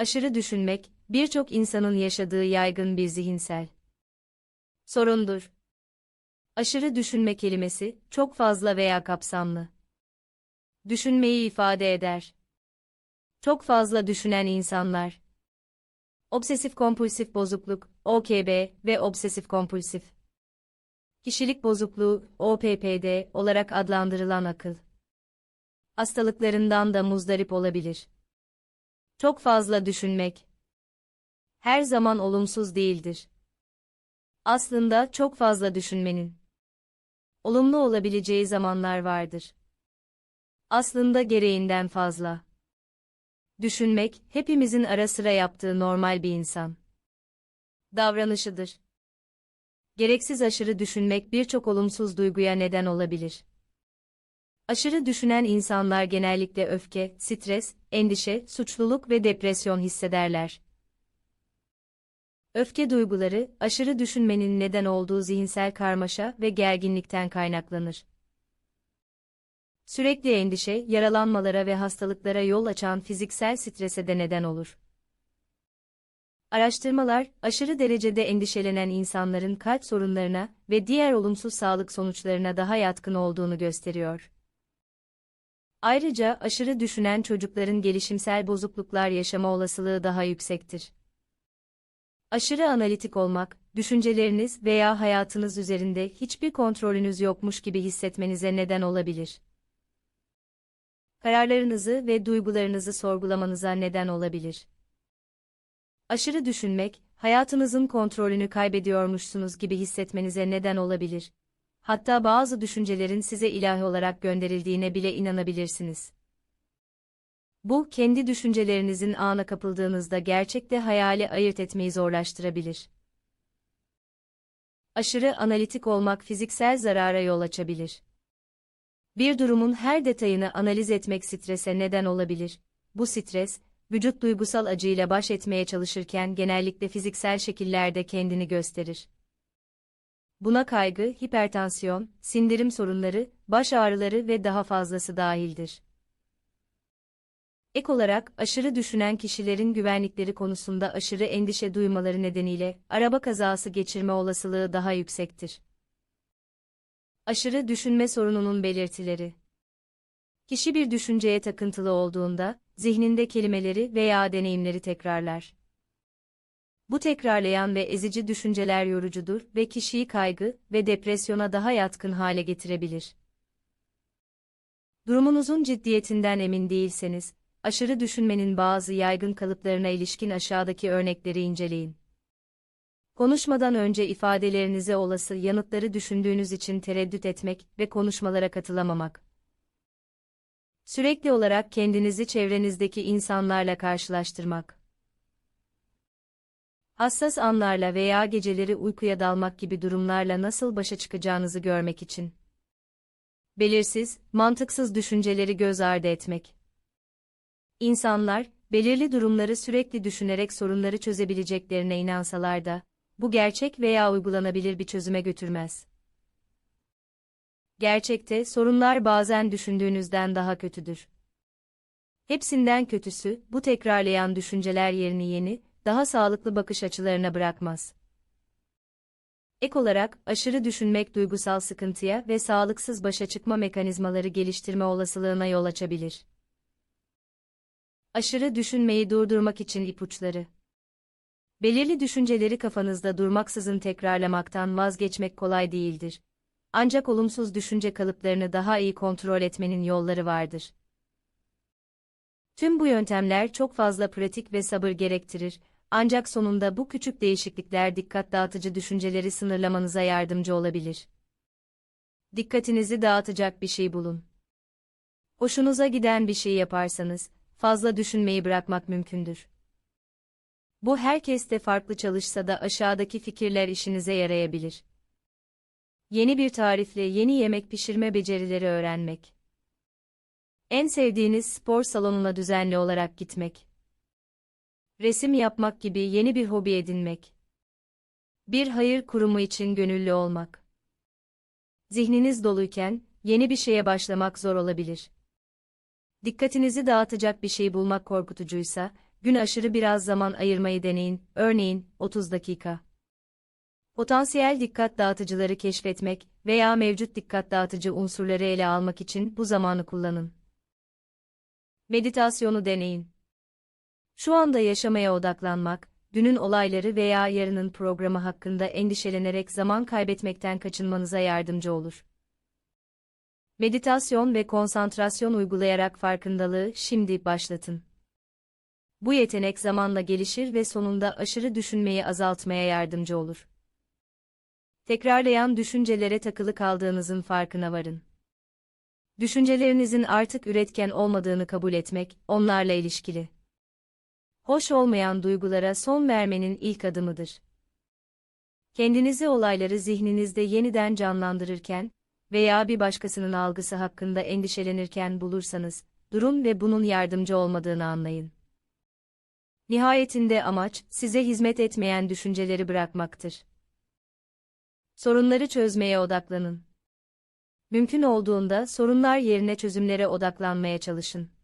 Aşırı düşünmek, birçok insanın yaşadığı yaygın bir zihinsel sorundur. Aşırı düşünme kelimesi, çok fazla veya kapsamlı. Düşünmeyi ifade eder. Çok fazla düşünen insanlar. Obsesif kompulsif bozukluk, OKB ve obsesif kompulsif kişilik bozukluğu, OPPD olarak adlandırılan akıl hastalıklarından da muzdarip olabilir. Çok fazla düşünmek her zaman olumsuz değildir. Aslında çok fazla düşünmenin olumlu olabileceği zamanlar vardır. Aslında gereğinden fazla. Düşünmek, hepimizin ara sıra yaptığı normal bir insan davranışıdır. Gereksiz aşırı düşünmek birçok olumsuz duyguya neden olabilir. Aşırı düşünen insanlar genellikle öfke, stres, endişe, suçluluk ve depresyon hissederler. Öfke duyguları, aşırı düşünmenin neden olduğu zihinsel karmaşa ve gerginlikten kaynaklanır. Sürekli endişe, yaralanmalara ve hastalıklara yol açan fiziksel strese de neden olur. Araştırmalar, aşırı derecede endişelenen insanların kalp sorunlarına ve diğer olumsuz sağlık sonuçlarına daha yatkın olduğunu gösteriyor. Ayrıca aşırı düşünen çocukların gelişimsel bozukluklar yaşama olasılığı daha yüksektir. Aşırı analitik olmak, düşünceleriniz veya hayatınız üzerinde hiçbir kontrolünüz yokmuş gibi hissetmenize neden olabilir. Kararlarınızı ve duygularınızı sorgulamanıza neden olabilir. Aşırı düşünmek, hayatınızın kontrolünü kaybediyormuşsunuz gibi hissetmenize neden olabilir. Hatta bazı düşüncelerin size ilahi olarak gönderildiğine bile inanabilirsiniz. Bu, kendi düşüncelerinizin ağına kapıldığınızda gerçekte hayali ayırt etmeyi zorlaştırabilir. Aşırı analitik olmak fiziksel zarara yol açabilir. Bir durumun her detayını analiz etmek strese neden olabilir. Bu stres, vücut duygusal acıyla baş etmeye çalışırken genellikle fiziksel şekillerde kendini gösterir. Buna kaygı, hipertansiyon, sindirim sorunları, baş ağrıları ve daha fazlası dahildir. Ek olarak, aşırı düşünen kişilerin güvenlikleri konusunda aşırı endişe duymaları nedeniyle araba kazası geçirme olasılığı daha yüksektir. Aşırı düşünme sorununun belirtileri Kişi bir düşünceye takıntılı olduğunda, zihninde kelimeleri veya deneyimleri tekrarlar. Bu tekrarlayan ve ezici düşünceler yorucudur ve kişiyi kaygı ve depresyona daha yatkın hale getirebilir. Durumunuzun ciddiyetinden emin değilseniz, aşırı düşünmenin bazı yaygın kalıplarına ilişkin aşağıdaki örnekleri inceleyin. Konuşmadan önce ifadelerinize olası yanıtları düşündüğünüz için tereddüt etmek ve konuşmalara katılamamak. Sürekli olarak kendinizi çevrenizdeki insanlarla karşılaştırmak. Hassas anlarla veya geceleri uykuya dalmak gibi durumlarla nasıl başa çıkacağınızı görmek için. Belirsiz, mantıksız düşünceleri göz ardı etmek. İnsanlar, belirli durumları sürekli düşünerek sorunları çözebileceklerine inansalar da, bu gerçek veya uygulanabilir bir çözüme götürmez. Gerçekte sorunlar bazen düşündüğünüzden daha kötüdür. Hepsinden kötüsü, bu tekrarlayan düşünceler yerini yeni, daha sağlıklı bakış açılarına bırakmaz. Ek olarak, aşırı düşünmek duygusal sıkıntıya ve sağlıksız başa çıkma mekanizmaları geliştirme olasılığına yol açabilir. Aşırı düşünmeyi durdurmak için ipuçları Belirli düşünceleri kafanızda durmaksızın tekrarlamaktan vazgeçmek kolay değildir. Ancak olumsuz düşünce kalıplarını daha iyi kontrol etmenin yolları vardır. Tüm bu yöntemler çok fazla pratik ve sabır gerektirir, ancak sonunda bu küçük değişiklikler dikkat dağıtıcı düşünceleri sınırlamanıza yardımcı olabilir. Dikkatinizi dağıtacak bir şey bulun. Hoşunuza giden bir şey yaparsanız, fazla düşünmeyi bırakmak mümkündür. Bu herkeste farklı çalışsa da aşağıdaki fikirler işinize yarayabilir. Yeni bir tarifle yeni yemek pişirme becerileri öğrenmek. En sevdiğiniz spor salonuna düzenli olarak gitmek. Resim yapmak gibi yeni bir hobi edinmek. Bir hayır kurumu için gönüllü olmak. Zihniniz doluyken yeni bir şeye başlamak zor olabilir. Dikkatinizi dağıtacak bir şey bulmak korkutucuysa, gün aşırı biraz zaman ayırmayı deneyin, örneğin 30 dakika. Potansiyel dikkat dağıtıcıları keşfetmek veya mevcut dikkat dağıtıcı unsurları ele almak için bu zamanı kullanın. Meditasyonu deneyin. Şu anda yaşamaya odaklanmak, dünün olayları veya yarının programı hakkında endişelenerek zaman kaybetmekten kaçınmanıza yardımcı olur. Meditasyon ve konsantrasyon uygulayarak farkındalığı şimdi başlatın. Bu yetenek zamanla gelişir ve sonunda aşırı düşünmeyi azaltmaya yardımcı olur. Tekrarlayan düşüncelere takılı kaldığınızın farkına varın. Düşüncelerinizin artık üretken olmadığını kabul etmek, onlarla ilişkili. Hoş olmayan duygulara son vermenin ilk adımıdır. Kendinizi olayları zihninizde yeniden canlandırırken veya bir başkasının algısı hakkında endişelenirken bulursanız, durun ve bunun yardımcı olmadığını anlayın. Nihayetinde amaç, size hizmet etmeyen düşünceleri bırakmaktır. Sorunları çözmeye odaklanın. Mümkün olduğunda sorunlar yerine çözümlere odaklanmaya çalışın.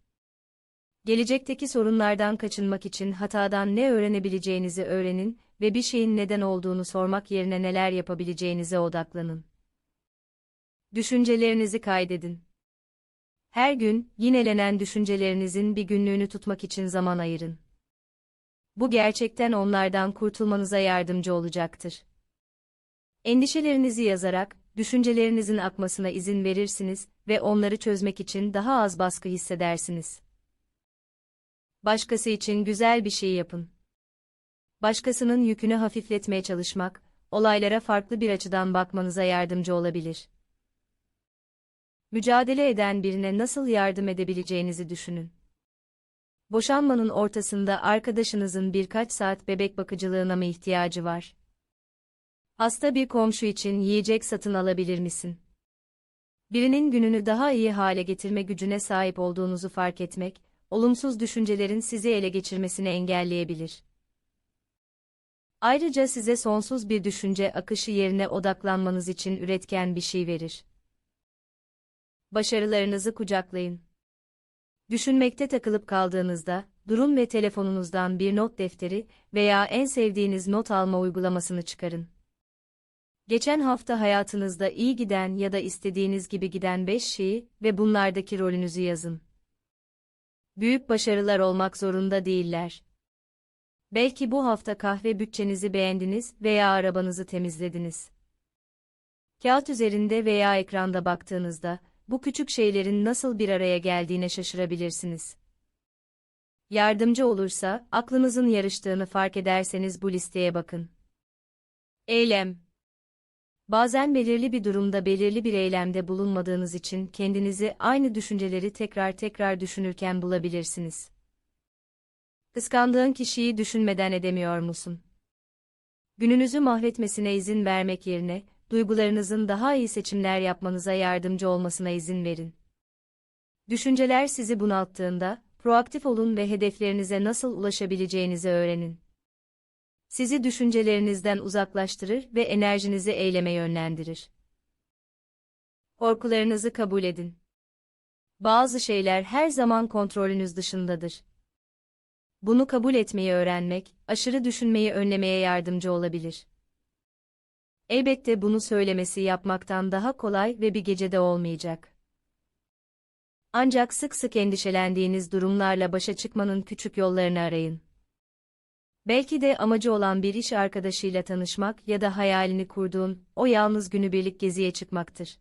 Gelecekteki sorunlardan kaçınmak için hatadan ne öğrenebileceğinizi öğrenin ve bir şeyin neden olduğunu sormak yerine neler yapabileceğinize odaklanın. Düşüncelerinizi kaydedin. Her gün yinelenen düşüncelerinizin bir günlüğünü tutmak için zaman ayırın. Bu gerçekten onlardan kurtulmanıza yardımcı olacaktır. Endişelerinizi yazarak, düşüncelerinizin akmasına izin verirsiniz ve onları çözmek için daha az baskı hissedersiniz. Başkası için güzel bir şey yapın. Başkasının yükünü hafifletmeye çalışmak, olaylara farklı bir açıdan bakmanıza yardımcı olabilir. Mücadele eden birine nasıl yardım edebileceğinizi düşünün. Boşanmanın ortasında arkadaşınızın birkaç saat bebek bakıcılığına mı ihtiyacı var? Hasta bir komşu için yiyecek satın alabilir misin? Birinin gününü daha iyi hale getirme gücüne sahip olduğunuzu fark etmek, olumsuz düşüncelerin sizi ele geçirmesini engelleyebilir. Ayrıca size sonsuz bir düşünce akışı yerine odaklanmanız için üretken bir şey verir. Başarılarınızı kucaklayın. Düşünmekte takılıp kaldığınızda, durun ve telefonunuzdan bir not defteri veya en sevdiğiniz not alma uygulamasını çıkarın. Geçen hafta hayatınızda iyi giden ya da istediğiniz gibi giden 5 şeyi ve bunlardaki rolünüzü yazın. Büyük başarılar olmak zorunda değiller. Belki bu hafta kahve bütçenizi beğendiniz veya arabanızı temizlediniz. Kağıt üzerinde veya ekranda baktığınızda, bu küçük şeylerin nasıl bir araya geldiğine şaşırabilirsiniz. Yardımcı olursa, aklınızın yarıştığını fark ederseniz bu listeye bakın. Eylem Bazen belirli bir durumda belirli bir eylemde bulunmadığınız için kendinizi aynı düşünceleri tekrar tekrar düşünürken bulabilirsiniz. Kıskandığın kişiyi düşünmeden edemiyor musun? Gününüzü mahvetmesine izin vermek yerine, duygularınızın daha iyi seçimler yapmanıza yardımcı olmasına izin verin. Düşünceler sizi bunalttığında, proaktif olun ve hedeflerinize nasıl ulaşabileceğinizi öğrenin. Sizi düşüncelerinizden uzaklaştırır ve enerjinizi eyleme yönlendirir. Korkularınızı kabul edin. Bazı şeyler her zaman kontrolünüz dışındadır. Bunu kabul etmeyi öğrenmek, aşırı düşünmeyi önlemeye yardımcı olabilir. Elbette bunu söylemesi yapmaktan daha kolay ve bir gecede olmayacak. Ancak sık sık endişelendiğiniz durumlarla başa çıkmanın küçük yollarını arayın. Belki de amacı olan bir iş arkadaşıyla tanışmak ya da hayalini kurduğun o yalnız günübirlik geziye çıkmaktır.